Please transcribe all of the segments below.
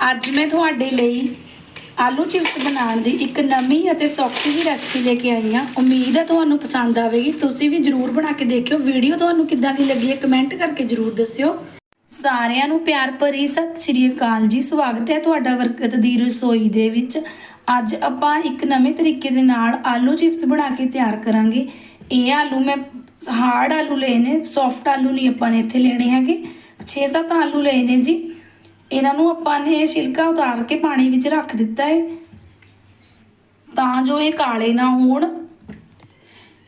ਅੱਜ ਮੈਂ ਤੁਹਾਡੇ ਲਈ ਆਲੂ ਚਿਪਸ ਬਣਾਉਣ ਦੀ ਇੱਕ ਨਵੀਂ ਅਤੇ ਸੌਖੀ ਜਿਹੀ ਰੈਸਪੀ ਲੈ ਕੇ ਆਈ ਹਾਂ। ਉਮੀਦ ਹੈ ਤੁਹਾਨੂੰ ਪਸੰਦ ਆਵੇਗੀ। ਤੁਸੀਂ ਵੀ ਜਰੂਰ ਬਣਾ ਕੇ ਦੇਖਿਓ। ਵੀਡੀਓ ਤੁਹਾਨੂੰ ਕਿੱਦਾਂ ਦੀ ਲੱਗੀ ਹੈ ਕਮੈਂਟ ਕਰਕੇ ਜਰੂਰ ਦੱਸਿਓ। ਸਾਰਿਆਂ ਨੂੰ ਪਿਆਰ ਭਰੀ ਸਤਿ ਸ਼੍ਰੀ ਅਕਾਲ ਜੀ। ਸਵਾਗਤ ਹੈ ਤੁਹਾਡਾ ਬਰਕਤ ਦੀ ਰਸੋਈ ਦੇ ਵਿੱਚ। ਅੱਜ ਆਪਾਂ ਇੱਕ ਨਵੇਂ ਤਰੀਕੇ ਦੇ ਨਾਲ ਆਲੂ ਚਿਪਸ ਬਣਾ ਕੇ ਤਿਆਰ ਕਰਾਂਗੇ। ਇਹ ਆਲੂ ਮੈਂ ਹਾਰਡ ਆਲੂ ਲਏ ਨੇ ਸੌਫਟ ਆਲੂ ਨਹੀਂ ਆਪਾਂ ਨੇ ਇੱਥੇ ਲੈਣੇ ਹੈਗੇ। 6-7 ਆਲੂ ਲਏ ਨੇ ਜੀ। ਇਹਨਾਂ ਨੂੰ ਆਪਾਂ ਨੇ ਛਿਲਕਾ ਉਤਾਰ ਕੇ ਪਾਣੀ ਵਿੱਚ ਰੱਖ ਦਿੱਤਾ ਹੈ ਤਾਂ ਜੋ ਇਹ ਕਾਲੇ ਨਾ ਹੋਣ।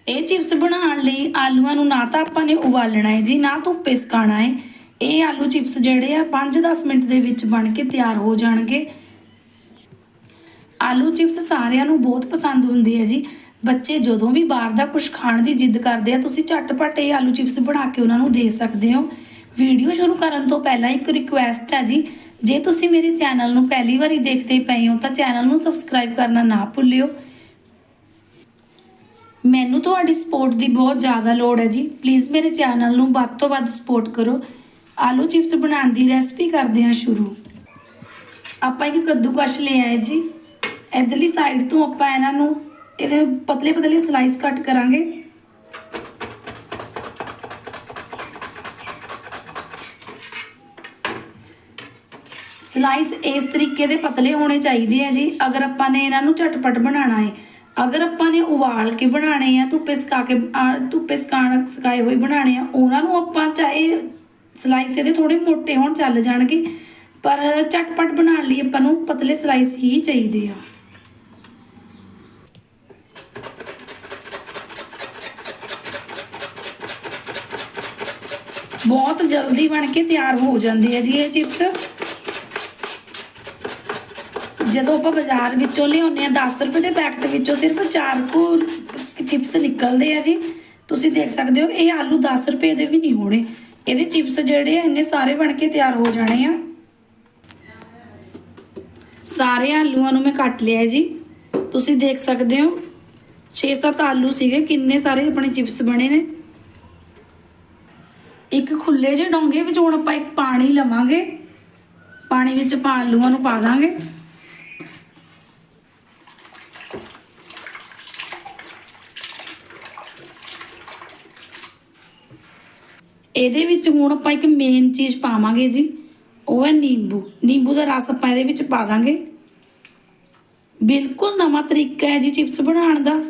ਇਹ ਚਿਪਸ ਬਣਾਉਣ ਲਈ ਆਲੂਆਂ ਨੂੰ ਨਾ ਤਾਂ ਆਪਾਂ ਨੇ ਉਬਾਲਣਾ ਹੈ ਜੀ, ਨਾ ਧੁੱਪੇ ਸੁਕਾਉਣਾ ਹੈ ਇਹ ਆਲੂ ਚਿਪਸ ਜਿਹੜੇ ਆ 5-10 ਮਿੰਟ ਦੇ ਵਿੱਚ ਬਣ ਕੇ ਤਿਆਰ ਹੋ ਜਾਣਗੇ। ਆਲੂ ਚਿਪਸ ਸਾਰਿਆਂ ਨੂੰ ਬਹੁਤ ਪਸੰਦ ਹੁੰਦੇ ਆ ਜੀ। ਬੱਚੇ ਜਦੋਂ ਵੀ ਬਾਹਰ ਦਾ ਕੁਝ ਖਾਣ ਦੀ ਜਿੱਦ ਕਰਦੇ ਆ, ਤੁਸੀਂ ਝਟਪਟ ਇਹ ਆਲੂ ਚਿਪਸ ਬਣਾ ਕੇ ਉਹਨਾਂ ਨੂੰ ਦੇ ਸਕਦੇ ਹੋ। ਵੀਡੀਓ ਸ਼ੁਰੂ ਕਰਨ ਤੋਂ ਪਹਿਲਾਂ ਇੱਕ ਰਿਕੁਐਸਟ ਹੈ ਜੀ। ਜੇ ਤੁਸੀਂ ਮੇਰੇ ਚੈਨਲ ਨੂੰ ਪਹਿਲੀ ਵਾਰੀ ਦੇਖਦੇ ਪਏ ਹੋ, ਤਾਂ ਚੈਨਲ ਨੂੰ ਸਬਸਕ੍ਰਾਈਬ ਕਰਨਾ ਨਾ ਭੁੱਲਿਓ। ਮੈਨੂੰ ਤੁਹਾਡੀ ਸਪੋਰਟ ਦੀ ਬਹੁਤ ਜ਼ਿਆਦਾ ਲੋੜ ਹੈ ਜੀ। ਪਲੀਜ਼ ਮੇਰੇ ਚੈਨਲ ਨੂੰ ਵੱਧ ਤੋਂ ਵੱਧ ਸਪੋਰਟ ਕਰੋ। ਆਲੂ ਚਿਪਸ ਬਣਾਉਣ ਦੀ ਰੈਸਪੀ ਕਰਦੇ ਹਾਂ ਸ਼ੁਰੂ। ਆਪਾਂ ਇੱਕ ਕੱਦੂਕਸ਼ ਲੈ ਆਏ ਜੀ। ਇਧਰਲੀ ਸਾਈਡ ਤੋਂ ਆਪਾਂ ਇਹਨਾਂ ਨੂੰ ਇਹਦੇ ਪਤਲੇ ਪਤਲੇ ਸਲਾਈਸ ਕੱਟ ਕਰਾਂਗੇ। ਸਲਾਈਸ ਇਸ ਤਰੀਕੇ ਦੇ ਪਤਲੇ ਹੋਣੇ ਚਾਹੀਦੇ ਆ ਜੀ। ਅਗਰ ਆਪਾਂ ਨੇ ਇਹਨਾਂ ਨੂੰ ਝਟਪਟ ਬਣਾਉਣਾ ਹੈ। ਅਗਰ ਆਪਾਂ ਨੇ ਉਬਾਲ ਕੇ ਬਣਾਣੇ ਆ, ਧੁੱਪੇ ਸੁਕਾ ਕੇ ਧੁੱਪੇ ਸੁਕਾਣ, ਸੁਕਾਏ ਹੋਏ ਬਣਾਣੇ ਆ, ਉਹਨਾਂ ਨੂੰ ਆਪਾਂ ਚਾਹੇ ਸਲਾਈਸ ਇਹਦੇ ਥੋੜੇ ਮੋਟੇ ਹੋਣ ਚੱਲ ਜਾਣਗੇ, ਪਰ ਝਟਪਟ ਬਣਾਉਣ ਲਈ ਆਪਾਂ ਨੂੰ ਪਤਲੇ ਸਲਾਈਸ ਹੀ ਚਾਹੀਦੇ ਆ। ਬਹੁਤ ਜਲਦੀ ਬਣ ਕੇ ਤਿਆਰ ਹੋ ਜਾਂਦੇ ਹੈ ਜੀ ਇਹ ਚਿਪਸ ਜਦੋਂ ਆਪਾਂ ਬਾਜ਼ਾਰ ਵਿੱਚੋਂ ਲਿਆਉਂਦੇ ਆ 10 ਰੁਪਏ ਦੇ ਪੈਕਟ ਵਿੱਚੋਂ ਸਿਰਫ 4 ਕੁ ਚਿਪਸ ਨਿਕਲਦੇ ਆ ਜੀ। ਤੁਸੀਂ ਦੇਖ ਸਕਦੇ ਹੋ, ਇਹ ਆਲੂ 10 ਰੁਪਏ ਦੇ ਵੀ ਨਹੀਂ ਹੋਣੇ। ਇਹਦੇ ਚਿਪਸ ਜਿਹੜੇ ਆ, ਇੰਨੇ ਸਾਰੇ ਬਣ ਕੇ ਤਿਆਰ ਹੋ ਜਾਣੇ ਆ। ਸਾਰੇ ਆਲੂਆਂ ਨੂੰ ਮੈਂ ਕੱਟ ਲਿਆ ਜੀ। ਤੁਸੀਂ ਦੇਖ ਸਕਦੇ ਹੋ 6-7 ਆਲੂ ਸੀਗੇ, ਕਿੰਨੇ ਸਾਰੇ ਆਪਣੇ ਚਿਪਸ ਬਣੇ ਨੇ। ਇੱਕ ਖੁੱਲੇ ਜਿਹੇ ਡੋਂਗੇ ਵਿੱਚ ਹੁਣ ਆਪਾਂ ਇੱਕ ਪਾਣੀ ਲਵਾਂਗੇ। ਪਾਣੀ ਵਿੱਚ ਆਪਾਂ ਆਲੂਆਂ ਨੂੰ ਪਾ ਦਾਂਗੇ। ਇਹਦੇ ਵਿੱਚ ਹੁਣ ਆਪਾਂ ਇੱਕ ਮੇਨ ਚੀਜ਼ ਪਾਵਾਂਗੇ ਜੀ, ਉਹ ਹੈ ਨਿੰਬੂ। ਨਿੰਬੂ ਦਾ ਰਸ ਆਪਾਂ ਇਹਦੇ ਵਿੱਚ ਪਾ ਦਾਂਗੇ। ਬਿਲਕੁਲ ਨਵਾਂ ਤਰੀਕਾ ਹੈ ਜੀ ਚਿਪਸ ਬਣਾਉਣ ਦਾ।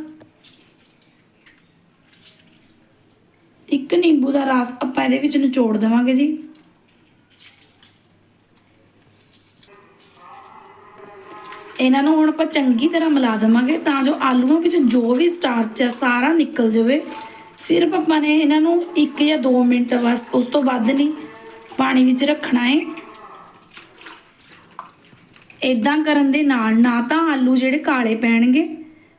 ਇੱਕ ਨਿੰਬੂ ਦਾ ਰਸ ਆਪਾਂ ਇਹਦੇ ਵਿੱਚ ਨਿਚੋੜ ਦੇਵਾਂਗੇ ਜੀ। ਇਹਨਾਂ ਨੂੰ ਹੁਣ ਆਪਾਂ ਚੰਗੀ ਤਰ੍ਹਾਂ ਮਿਲਾ ਦੇਵਾਂਗੇ ਤਾਂ ਜੋ ਆਲੂਆਂ ਵਿੱਚ ਜੋ ਵੀ ਸਟਾਰਚ ਹੈ, ਸਾਰਾ ਨਿਕਲ ਜਾਵੇ। ਸਿਰਫ ਆਪਾਂ ਨੇ ਇਹਨਾਂ ਨੂੰ 1 ਜਾਂ 2 ਮਿੰਟ ਬਸ ਉਸ ਤੋਂ ਵੱਧ ਨਹੀਂ ਪਾਣੀ ਵਿੱਚ ਰੱਖਣਾ ਹੈ ਇਦਾਂ ਕਰਨ ਦੇ ਨਾਲ ਨਾ ਤਾਂ ਆਲੂ ਜਿਹੜੇ ਕਾਲੇ ਪੈਣਗੇ।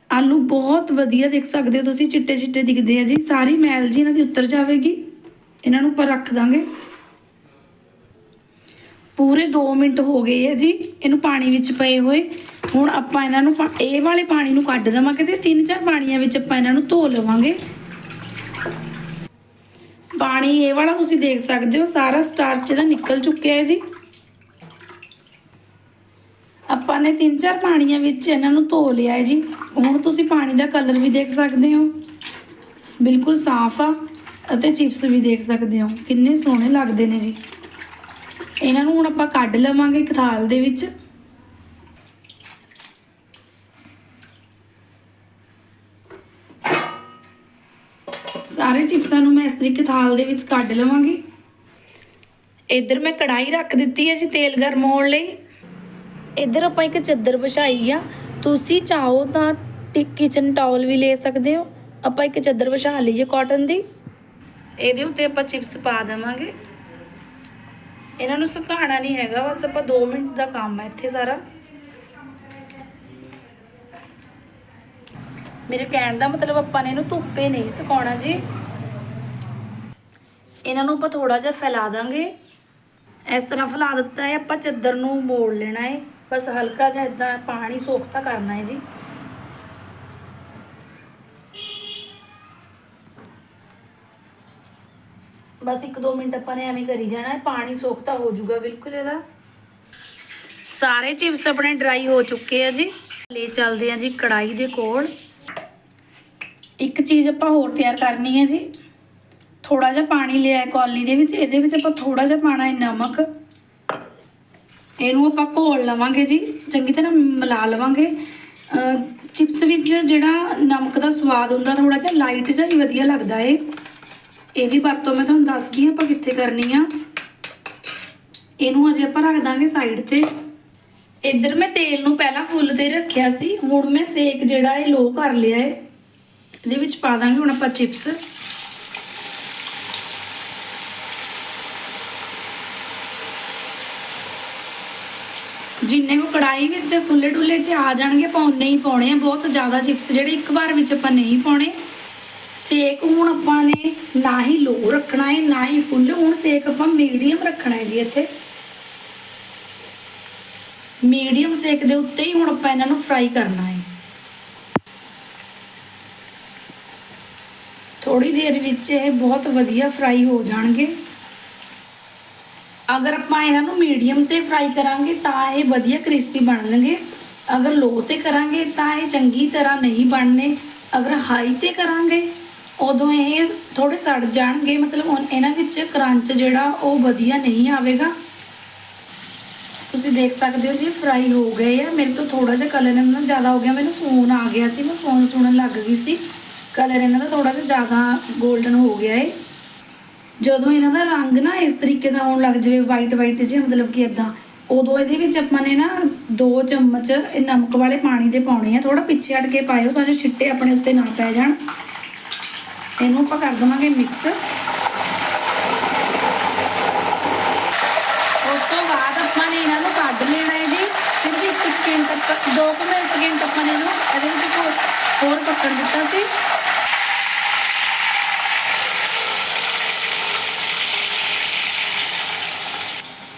ਆਲੂ ਬਹੁਤ ਵਧੀਆ ਦੇਖ ਸਕਦੇ ਹੋ ਤੁਸੀਂ, ਚਿੱਟੇ ਚਿੱਟੇ ਦਿਖਦੇ ਆ ਜੀ। ਸਾਰੀ ਮੈਲ ਜੀ ਇਹਨਾਂ ਦੀ ਉਤਰ ਜਾਵੇਗੀ। ਇਹਨਾਂ ਨੂੰ ਪਰ ਰੱਖ ਦਾਂਗੇ। ਪੂਰੇ 2 ਮਿੰਟ ਹੋ ਗਏ ਆ ਜੀ, ਇਹਨੂੰ ਪਾਣੀ ਵਿੱਚ ਪਏ ਹੋਏ। ਹੁਣ ਆਪਾਂ ਇਹਨਾਂ ਨੂੰ ਇਹ ਵਾਲੇ ਪਾਣੀ ਨੂੰ ਕੱਢ ਦੇਵਾਂਗੇ ਤੇ ਤਿੰਨ ਚਾਰ ਪਾਣੀਆਂ ਵਿੱਚ ਆਪਾਂ ਇਹਨਾਂ ਨੂੰ ਧੋ ਲਵਾਂਗੇ। ਪਾਣੀ ਇਹ ਵਾਲਾ ਤੁਸੀਂ ਦੇਖ ਸਕਦੇ ਹੋ, ਸਾਰਾ ਸਟਾਰਚ ਇਹਦਾ ਨਿਕਲ ਚੁੱਕਿਆ ਹੈ ਜੀ। ਆਪਾਂ ਨੇ ਤਿੰਨ ਚਾਰ ਪਾਣੀਆਂ ਵਿੱਚ ਇਹਨਾਂ ਨੂੰ ਧੋ ਲਿਆ ਹੈ ਜੀ। ਹੁਣ ਤੁਸੀਂ ਪਾਣੀ ਦਾ ਕਲਰ ਵੀ ਦੇਖ ਸਕਦੇ ਹੋ। ਬਿਲਕੁਲ ਸਾਫ਼ ਆ ਅਤੇ ਚਿਪਸ ਵੀ ਦੇਖ ਸਕਦੇ ਹੋ। ਕਿੰਨੇ ਸੋਹਣੇ ਲੱਗਦੇ ਨੇ ਜੀ। ਇਹਨਾਂ ਨੂੰ ਹੁਣ ਆਪਾਂ ਕੱਢ ਲਵਾਂਗੇ ਇੱਕ ਥਾਲ ਦੇ ਵਿੱਚ। ਸਾਰੇ ਚਿਪਸਾਂ ਨੂੰ ਮੈਂ ਇਸ ਤਰੀਕੇ ਥਾਲ ਦੇ ਵਿੱਚ ਕੱਢ ਲਵਾਂਗੀ। ਇੱਧਰ ਮੈਂ ਕੜਾਈ ਰੱਖ ਦਿੱਤੀ ਹੈ ਜੀ ਤੇਲ ਗਰਮ ਹੋਣ ਲਈ। ਇੱਧਰ ਆਪਾਂ ਇੱਕ ਚੱਦਰ ਵਿਛਾਈ ਆ। ਤੁਸੀਂ ਚਾਹੋ ਤਾਂ ਕਿਚਨ ਟਾਵਲ ਵੀ ਲੈ ਸਕਦੇ ਹੋ। ਆਪਾਂ ਇੱਕ ਚਾਦਰ ਵਿਛਾ ਲਈਏ ਕਾਟਨ ਦੀ। ਇਹਦੇ ਉੱਤੇ ਆਪਾਂ ਚਿਪਸ ਪਾ ਦੇਵਾਂਗੇ। ਇਹਨਾਂ ਨੂੰ ਸੁਕਾਉਣਾ ਨਹੀਂ ਹੈਗਾ, ਬਸ ਆਪਾਂ 2 ਮਿੰਟ ਦਾ ਕੰਮ ਹੈ ਇੱਥੇ ਸਾਰਾ। ਮੇਰੇ ਕਹਿਣ ਦਾ ਮਤਲਬ ਆਪਾਂ ਨੇ ਇਹਨੂੰ ਧੁੱਪੇ ਨਹੀਂ ਸੁਕਾਉਣਾ ਜੀ। ਇਹਨਾਂ ਨੂੰ ਆਪਾਂ ਥੋੜਾ ਜਿਹਾ ਫੈਲਾ ਦਾਂਗੇ। ਇਸ ਤਰ੍ਹਾਂ ਫੈਲਾ ਦਿੱਤਾ ਹੈ, ਆਪਾਂ ਚੱਦਰ ਨੂੰ ਮੋੜ ਲੈਣਾ ਹੈ। ਬਸ ਹਲਕਾ ਜਿਹਾ ਇਦਾਂ ਪਾਣੀ ਸੋਖਤਾ ਕਰਨਾ ਹੈ ਜੀ। ਬਸ 1-2 ਮਿੰਟ ਆਪਾਂ ਨੇ ਐਵੇਂ ਕਰੀ ਜਾਣਾ ਹੈ, ਪਾਣੀ ਸੋਖਤਾ ਹੋ ਜਾਊਗਾ ਬਿਲਕੁਲ ਇਹਦਾ। ਸਾਰੇ ਚਿਪਸ ਆਪਣੇ ਡਰਾਈ ਹੋ ਚੁੱਕੇ ਆ ਜੀ। ਲੈ ਚੱਲਦੇ ਆ ਜੀ ਕੜਾਈ ਦੇ ਕੋਲ। ਇੱਕ ਚੀਜ਼ ਆਪਾਂ ਹੋਰ ਤਿਆਰ ਕਰਨੀ ਹੈ ਜੀ। ਥੋੜਾ ਜਿਹਾ ਪਾਣੀ ਲਿਆ ਕੌਲੀ ਦੇ ਵਿੱਚ, ਇਹਦੇ ਵਿੱਚ ਆਪਾਂ ਥੋੜਾ ਜਿਹਾ ਪਾਣਾ ਹੈ ਨਮਕ। ਇਹਨੂੰ ਆਪਾਂ ਘੋਲ ਲਵਾਂਗੇ ਜੀ, ਚੰਗੀ ਤਰ੍ਹਾਂ ਮਿਲਾ ਲਵਾਂਗੇ। ਚਿਪਸ ਵਿੱਚ ਜਿਹੜਾ ਨਮਕ ਦਾ ਸਵਾਦ ਹੁੰਦਾ ਥੋੜਾ ਜਿਹਾ ਲਾਈਟ ਜਿਹਾ ਹੀ ਵਧੀਆ ਲੱਗਦਾ ਏ। ਇਹਦੀ ਵਰਤੋਂ ਮੈਂ ਤੁਹਾਨੂੰ ਦੱਸਦੀ ਹਾਂ ਆਪਾਂ ਕਿੱਥੇ ਕਰਨੀ ਆ। ਇਹਨੂੰ ਅਜੇ ਆਪਾਂ ਰੱਖ ਦਾਂਗੇ ਸਾਈਡ ਤੇ। ਇੱਧਰ ਮੈਂ ਤੇਲ ਨੂੰ ਪਹਿਲਾਂ ਫੁੱਲ ਤੇ ਰੱਖਿਆ ਸੀ, ਹੁਣ ਮੈਂ ਸੇਕ ਜਿਹੜਾ ਇਹ ਲੋ ਕਰ ਲਿਆ ਏ। ਇਹਦੇ ਵਿੱਚ ਪਾ ਦਾਂਗੇ ਹੁਣ ਆਪਾਂ ਚਿਪਸ। ਜਿੰਨੇ ਕੋ ਕੜਾਈ ਵਿੱਚ ਖੁੱਲੇ ਡੁੱਲੇ ਚ ਆ ਜਾਣਗੇ, ਆਪਾਂ ਉਨੇ ਹੀ ਪਾਉਣੇ ਆ। ਬਹੁਤ ਜ਼ਿਆਦਾ ਚਿਪਸ ਜਿਹੜੇ ਇੱਕ ਵਾਰ ਵਿੱਚ ਆਪਾਂ ਨਹੀਂ ਪਾਉਣੇ। ਸੇਕ ਹੁਣ ਆਪਾਂ ਨੇ ਨਾ ਹੀ ਲੋ ਰੱਖਣਾ ਹੈ ਨਾ ਹੀ ਫੁੱਲ। ਹੁਣ ਸੇਕ ਆਪਾਂ ਮੀਡੀਅਮ ਰੱਖਣਾ ਹੈ ਜੀ ਇੱਥੇ। ਮੀਡੀਅਮ ਸੇਕ ਦੇ ਉੱਤੇ ਹੀ ਹੁਣ ਆਪਾਂ ਇਹਨਾਂ ਨੂੰ ਫਰਾਈ ਕਰਨਾ ਹੈ ਥੋੜੀ ਦੇਰ ਵਿੱਚ ਇਹ ਬਹੁਤ ਵਧੀਆ ਫਰਾਈ ਹੋ ਜਾਣਗੇ। ਅਗਰ ਆਪਾਂ ਇਹਨਾਂ ਨੂੰ ਮੀਡੀਅਮ ਤੇ ਫਰਾਈ ਕਰਾਂਗੇ ਤਾਂ ਇਹ ਵਧੀਆ ਕ੍ਰਿਸਪੀ ਬਣਨਗੇ। ਅਗਰ ਲੋ ਤੇ ਕਰਾਂਗੇ ਤਾਂ ਇਹ ਚੰਗੀ ਤਰ੍ਹਾਂ ਨਹੀਂ ਬਣਨੇ। ਅਗਰ ਹਾਈ ਤੇ ਕਰਾਂਗੇ, ਉਦੋਂ ਇਹ ਥੋੜੇ ਸੜ ਜਾਣਗੇ। ਮਤਲਬ ਇਹਨਾਂ ਵਿੱਚ ਕਰੰਚ ਜਿਹੜਾ ਉਹ ਵਧੀਆ ਨਹੀਂ ਆਵੇਗਾ। ਤੁਸੀਂ ਦੇਖ ਸਕਦੇ ਹੋ ਜੀ ਫਰਾਈ ਹੋ ਗਏ ਆ। ਮੇਰੇ ਤੋਂ ਥੋੜਾ ਜਿਹਾ ਕਲਰ ਇਹਨਾਂ ਦਾ ਜ਼ਿਆਦਾ ਹੋ ਗਿਆ। ਮੈਨੂੰ ਫੋਨ ਆ ਗਿਆ ਸੀ, ਮੈਂ ਫੋਨ ਸੁਣਨ ਲੱਗ ਗਈ ਸੀ। ਕਲਰ ਇਹਨਾਂ ਦਾ ਥੋੜਾ ਜਿਹਾ ਜ਼ਿਆਦਾ 골ਡਨ ਹੋ ਗਿਆ ਏ। ਜਦੋਂ ਇਹਨਾਂ ਦਾ ਰੰਗ ਨਾ ਇਸ ਤਰੀਕੇ ਦਾ ਆਉਣ ਲੱਗ ਜਾਵੇ ਵਾਈਟ ਵਾਈਟ ਜਿਹਾ, ਮਤਲਬ ਕਿ ਇਦਾਂ ਉਦੋਂ ਇਹਦੇ ਵਿੱਚ ਆਪਾਂ ਨੇ ਨਾ 2 ਚਮਚ ਇਹ ਨਮਕ ਵਾਲੇ ਪਾਣੀ ਦੇ ਪਾਉਣੇ ਆ। ਥੋੜਾ ਪਿੱਛੇ ਹਟ ਕੇ ਪਾਇਓ ਤਾਂ ਜੋ ਛਿੱਟੇ ਆਪਣੇ ਉੱਤੇ ਨਾ ਪੈ ਜਾਣ। ਇਹਨੂੰ ਆਪਾਂ ਕਰ ਦਵਾਂਗੇ ਮਿਕਸ ਉਸ ਤੋਂ ਬਾਅਦ ਆਪਾਂ ਨੇ ਇਹਨਾਂ ਨੂੰ ਕੱਢ ਲੈਣਾ ਹੈ ਜੀ। ਸਿਰਫ ਇੱਕ ਸਕਿੰਟ ਤੱਕ 2 ਕੁ ਸਕਿੰਟ ਆਪਾਂ ਨੇ ਇਹਨੂੰ ਇਹਦੇ ਵਿੱਚ ਹੋਰ- ਹੋਰ ਪੱਕਣ ਦਿੱਤਾ ਸੀ।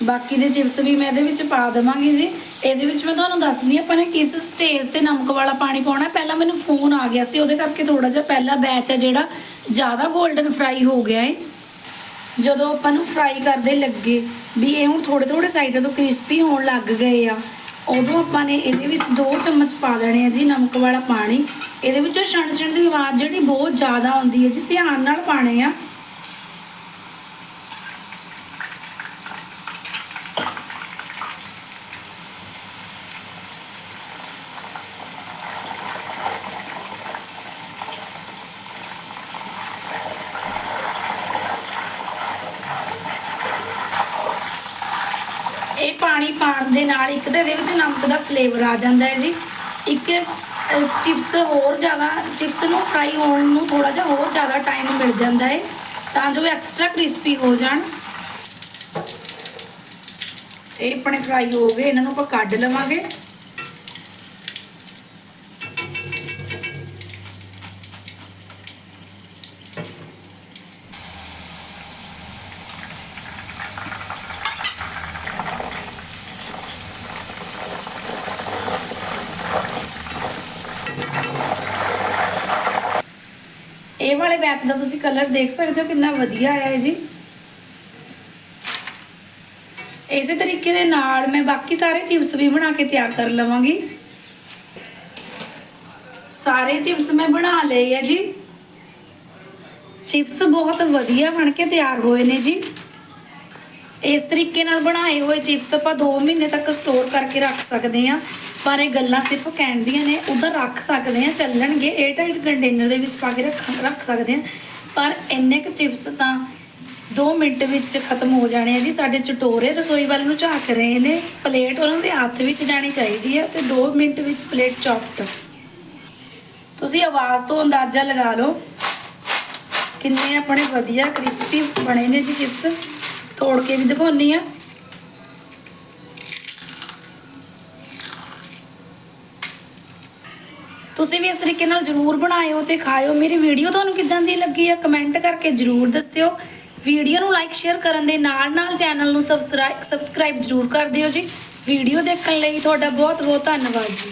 ਬਾਕੀ ਦੇ ਚਿਪਸ ਵੀ ਮੈਂ ਇਹਦੇ ਵਿੱਚ ਪਾ ਦੇਵਾਂਗੀ ਜੀ। ਇਹਦੇ ਵਿੱਚ ਮੈਂ ਤੁਹਾਨੂੰ ਦੱਸਦੀ ਆਪਾਂ ਨੇ ਕਿਸ ਸਟੇਜ ਤੇ ਨਮਕ ਵਾਲਾ ਪਾਣੀ ਪਾਉਣਾ। ਪਹਿਲਾਂ ਮੈਨੂੰ ਫੋਨ ਆ ਗਿਆ ਸੀ, ਉਹਦੇ ਕਰਕੇ ਥੋੜਾ ਜਿਹਾ ਪਹਿਲਾ ਬੈਚ ਹੈ ਜਿਹੜਾ ਜ਼ਿਆਦਾ 골ਡਨ ਫਰਾਈ ਹੋ ਗਿਆ ਹੈ ਜਦੋਂ ਆਪਾਂ ਨੂੰ ਫਰਾਈ ਕਰਦੇ ਲੱਗੇ, ਵੀ ਇਹ ਹੁਣ ਥੋੜੇ ਥੋੜੇ ਸਾਈਡਾਂ ਤੋਂ ਕ੍ਰਿਸਪੀ ਹੋਣ ਲੱਗ ਗਏ ਆ, ਉਦੋਂ ਆਪਾਂ ਨੇ ਇਹਦੇ ਵਿੱਚ 2 ਚਮਚ ਪਾ ਦੇਣੇ ਆ ਜੀ ਨਮਕ ਵਾਲਾ ਪਾਣੀ। ਇਹਦੇ ਵਿੱਚੋਂ ਛਣ ਛਣ ਦੀ ਆਵਾਜ਼ ਜਿਹੜੀ ਬਹੁਤ ਜ਼ਿਆਦਾ ਆਉਂਦੀ ਹੈ ਜੀ, ਧਿਆਨ ਨਾਲ ਪਾਣੇ ਆ। ਇਹ ਪਾਣੀ ਪਾਣ ਦੇ ਨਾਲ ਇੱਕ ਤਾਂ ਇਹਦੇ ਵਿੱਚ ਨਮਕ ਦਾ ਫਲੇਵਰ ਆ ਜਾਂਦਾ ਹੈ ਜੀ। ਇੱਕ ਚਿਪਸ ਹੋਰ ਜ਼ਿਆਦਾ ਚਿਪਸ ਨੂੰ ਫਰਾਈ ਹੋਣ ਨੂੰ ਥੋੜਾ ਜਿਹਾ ਹੋਰ ਜ਼ਿਆਦਾ ਟਾਈਮ ਮਿਲ ਜਾਂਦਾ ਹੈ, ਤਾਂ ਜੋ ਐਕਸਟਰਾ ਕ੍ਰਿਸਪੀ ਹੋ ਜਾਣ। ਇਹ ਆਪਣੇ ਫਰਾਈ ਹੋ ਗਏ, ਇਹਨਾਂ ਨੂੰ ਆਪਾਂ ਕੱਢ ਲਵਾਂਗੇ ਇਹ ਵਾਲੇ ਬੈਚ ਦਾ ਤੁਸੀਂ ਕਲਰ ਦੇਖ ਸਕਦੇ ਹੋ, ਕਿੰਨਾ ਵਧੀਆ ਆਇਆ ਹੈ ਜੀ। ਇਸੇ ਤਰੀਕੇ ਦੇ ਨਾਲ ਮੈਂ ਬਾਕੀ ਸਾਰੇ ਚਿਪਸ ਵੀ ਬਣਾ ਕੇ ਤਿਆਰ ਕਰ ਲਵਾਂਗੀ। ਸਾਰੇ ਚਿਪਸ ਮੈਂ ਬਣਾ ਲਏ ਆ ਜੀ। ਚਿਪਸ ਬਹੁਤ ਵਧੀਆ ਬਣ ਕੇ ਤਿਆਰ ਹੋਏ ਨੇ ਜੀ। ਇਸ ਤਰੀਕੇ ਨਾਲ ਬਣਾਏ ਹੋਏ ਚਿਪਸ ਆਪਾਂ 2 ਮਹੀਨੇ ਤੱਕ ਸਟੋਰ ਕਰਕੇ ਰੱਖ ਸਕਦੇ ਆ ਪਰ ਇਹ ਗੱਲਾਂ ਸਿਰਫ ਕਹਿਣ ਦੀਆਂ ਨੇ ਉਧਰ ਰੱਖ ਸਕਦੇ ਹਾਂ, ਚੱਲਣਗੇ 에ਅਰ ਟਾਈਟ ਕੰਟੇਨਰ ਦੇ ਵਿੱਚ ਪਾ ਕੇ ਰੱਖ ਰੱਖ ਸਕਦੇ ਹਾਂ। ਪਰ ਇੰਨੇ ਕੁ ਚਿਪਸ ਤਾਂ 2 ਮਿੰਟ ਵਿੱਚ ਖਤਮ ਹੋ ਜਾਣੇ ਆ ਜੀ। ਸਾਡੇ ਚਟੋਰੇ ਰਸੋਈ ਵੱਲ ਨੂੰ ਝਾਕ ਰਹੇ ਨੇ। ਪਲੇਟ ਉਹਨਾਂ ਦੇ ਹੱਥ ਵਿੱਚ ਜਾਣੀ ਚਾਹੀਦੀ ਹੈ ਤੇ 2 ਮਿੰਟ ਵਿੱਚ ਪਲੇਟ ਚੌਪਟ। ਤੁਸੀਂ ਆਵਾਜ਼ ਤੋਂ ਅੰਦਾਜ਼ਾ ਲਗਾ ਲਓ। ਕਿੰਨੇ ਆਪਣੇ ਵਧੀਆ ਕ੍ਰਿਸਪੀ ਬਣੇ ਨੇ ਜੀ ਚਿਪਸ ਤੋੜ ਕੇ ਵੀ ਦਿਖਾਉਣੀ ਆ। ਤੁਸੀਂ ਵੀ ਇਸ ਤਰੀਕੇ ਨਾਲ ਜਰੂਰ ਬਣਾਇਓ ਤੇ ਖਾਇਓ। ਮੇਰੀ ਵੀਡੀਓ ਤੁਹਾਨੂੰ ਕਿਦਾਂ ਦੀ ਲੱਗੀ ਆ ਕਮੈਂਟ ਕਰਕੇ ਜਰੂਰ ਦੱਸਿਓ। ਵੀਡੀਓ ਨੂੰ ਲਾਈਕ ਸ਼ੇਅਰ ਕਰਨ ਦੇ ਨਾਲ ਨਾਲ ਚੈਨਲ ਨੂੰ ਸਬਸਕ੍ਰਾਈਬ ਸਬਸਕ੍ਰਾਈਬ ਜਰੂਰ ਕਰ ਦਿਓ ਜੀ। ਵੀਡੀਓ ਦੇਖਣ ਲਈ ਤੁਹਾਡਾ ਬਹੁਤ ਬਹੁਤ ਧੰਨਵਾਦ ਜੀ।